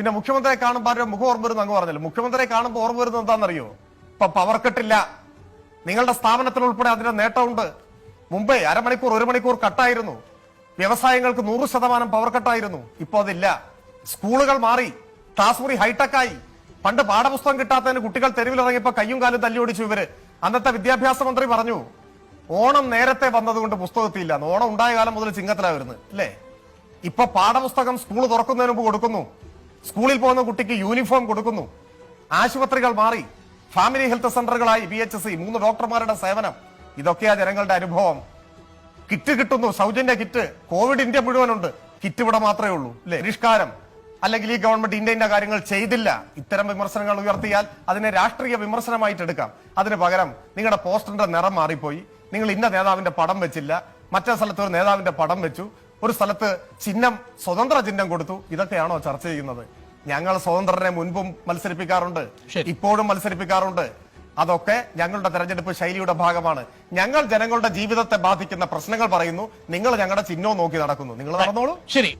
പിന്നെ മുഖ്യമന്ത്രിയെ കാണുമ്പോൾ ആരുടെ മുഖം ഓർമ്മ വരുന്നു അങ്ങ് പറഞ്ഞല്ലോ. മുഖ്യമന്ത്രിയെ കാണുമ്പോൾ ഓർമ്മ വരുന്നത് എന്താണെന്നറിയോ? ഇപ്പൊ പവർ കട്ടില്ല നിങ്ങളുടെ സ്ഥാപനത്തിൽ ഉൾപ്പെടെ അതിന്റെ നേട്ടമുണ്ട്. മുമ്പേ അരമണിക്കൂർ ഒരു മണിക്കൂർ കട്ടായിരുന്നു വ്യവസായങ്ങൾക്ക് നൂറ് ശതമാനം പവർ കട്ടായിരുന്നു ഇപ്പൊ അതില്ല. സ്കൂളുകൾ മാറി. ക്ലാസ് മുറി ഹൈടെക് ആയി. പണ്ട് പാഠപുസ്തകം കിട്ടാത്തതിന് കുട്ടികൾ തെരുവിലിറങ്ങിയപ്പോ കയ്യും കാലും തല്ലി ഓടിച്ചു ഇവർ. അന്നത്തെ വിദ്യാഭ്യാസ മന്ത്രി പറഞ്ഞു ഓണം നേരത്തെ വന്നതുകൊണ്ട് പുസ്തകത്തില്ല ഓണം ഉണ്ടായ കാലം മുതൽ ചിങ്ങത്തിലാ വരുന്നത്. അല്ലേ? ഇപ്പൊ പാഠപുസ്തകം സ്കൂൾ തുറക്കുന്നതിന് മുമ്പ് കൊടുക്കുന്നു. സ്കൂളിൽ പോകുന്ന കുട്ടിക്ക് യൂണിഫോം കൊടുക്കുന്നു. ആശുപത്രികൾ മാറി. ഫാമിലി ഹെൽത്ത് സെന്ററുകളായി ബി എച്ച് സി മൂന്ന് ഡോക്ടർമാരുടെ സേവനം. ഇതൊക്കെയാ ജനങ്ങളുടെ അനുഭവം. കിറ്റ് കിട്ടുന്നു. സൗജന്യ കിറ്റ്. കോവിഡ് ഇന്ത്യ മുഴുവനുണ്ട്. കിറ്റ് ഇവിടെ മാത്രമേ ഉള്ളൂ. അല്ലെ? പരിഷ്കാരം. അല്ലെങ്കിൽ ഈ ഗവൺമെന്റ് ഇന്ത്യ ഇന്ന കാര്യങ്ങൾ ചെയ്തില്ല. ഇത്തരം വിമർശനങ്ങൾ ഉയർത്തിയാൽ അതിനെ രാഷ്ട്രീയ വിമർശനമായിട്ട് എടുക്കാം. അതിന് പകരം നിങ്ങളുടെ പോസ്റ്ററിന്റെ നിറം മാറിപ്പോയി. നിങ്ങൾ ഇന്ന നേതാവിന്റെ പടം വെച്ചില്ല. മറ്റേ സ്ഥലത്ത് ഒരു നേതാവിന്റെ പടം വെച്ചു. ഒരു സ്ഥലത്ത് ചിഹ്നം സ്വതന്ത്ര ചിഹ്നം കൊടുത്തു. ഇതൊക്കെയാണോ ചർച്ച ചെയ്യുന്നത്? ഞങ്ങൾ സ്വതന്ത്രരെ മുൻപും മത്സരിപ്പിക്കാറുണ്ട് ഇപ്പോഴും മത്സരിപ്പിക്കാറുണ്ട്. അതൊക്കെ ഞങ്ങളുടെ തെരഞ്ഞെടുപ്പ് ശൈലിയുടെ ഭാഗമാണ്. ഞങ്ങൾ ജനങ്ങളുടെ ജീവിതത്തെ ബാധിക്കുന്ന പ്രശ്നങ്ങൾ പറയുന്നു. നിങ്ങൾ ഞങ്ങളുടെ ചിഹ്നവും നോക്കി നടക്കുന്നു. നിങ്ങൾ നടന്നോളൂ. ശരി.